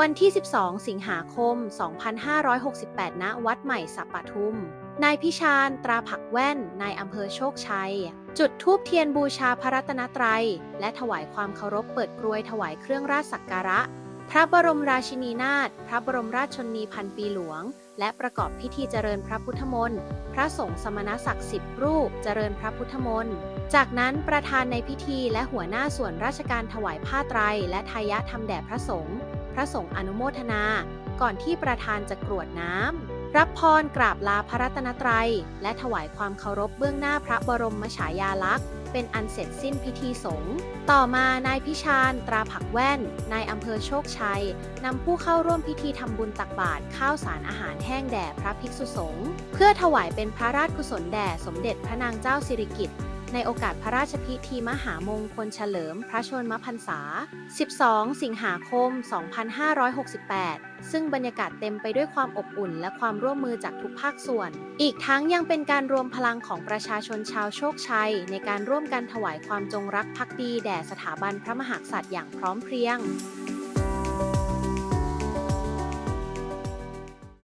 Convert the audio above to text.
วันที่ 12 สิงหาคม 2568 ณ วัดใหม่สัปปทุม นายพิชาญตราผักแว่น นายอำเภอโชคชัย จุดธูปเทียนบูชาพระรัตนตรัย และถวายความเคารพเปิดกรวยถวายเครื่องราชสักการะ พระบรมราชินีนาถ พระบรมราชชนนีพันปีหลวง และประกอบพิธีเจริญพระพุทธมนต์ พระสงฆ์สมณศักดิ์สิบรูปเจริญพระพุทธมนต์ จากนั้นประธานในพิธีและหัวหน้าส่วนราชการถวายผ้าไตรและทายะทำแด่พระสงฆ์ พระสงฆ์อนุโมทนา ก่อนที่ประธานจะกรวดน้ำ รับพรกราบลาพระรัตนตรัย และถวายความเคารพเบื้องหน้าพระบรมฉายาลักษณ์ เป็นอันเสร็จสิ้นพิธีสงฆ์ ต่อมานายพิชานตราผักแว่น นายอำเภอโชคชัย นำผู้เข้าร่วมพิธีทำบุญตักบาตรข้าวสารอาหารแห้งแด่พระภิกษุสงฆ์ เพื่อถวายเป็นพระราชกุศลแด่สมเด็จพระนางเจ้าสิริกิติ์ ในโอกาสพระราชพิธีมหามงคลเฉลิมพระชนมพรรษา 12 สิงหาคม 2568 ซึ่งบรรยากาศเต็มไปด้วยความอบอุ่นและความร่วมมือจากทุกภาคส่วน อีกทั้งยังเป็นการรวมพลังของประชาชนชาวโชคชัย ในการร่วมกันถวายความจงรักภักดีแด่สถาบันพระมหากษัตริย์อย่างพร้อมเพรียง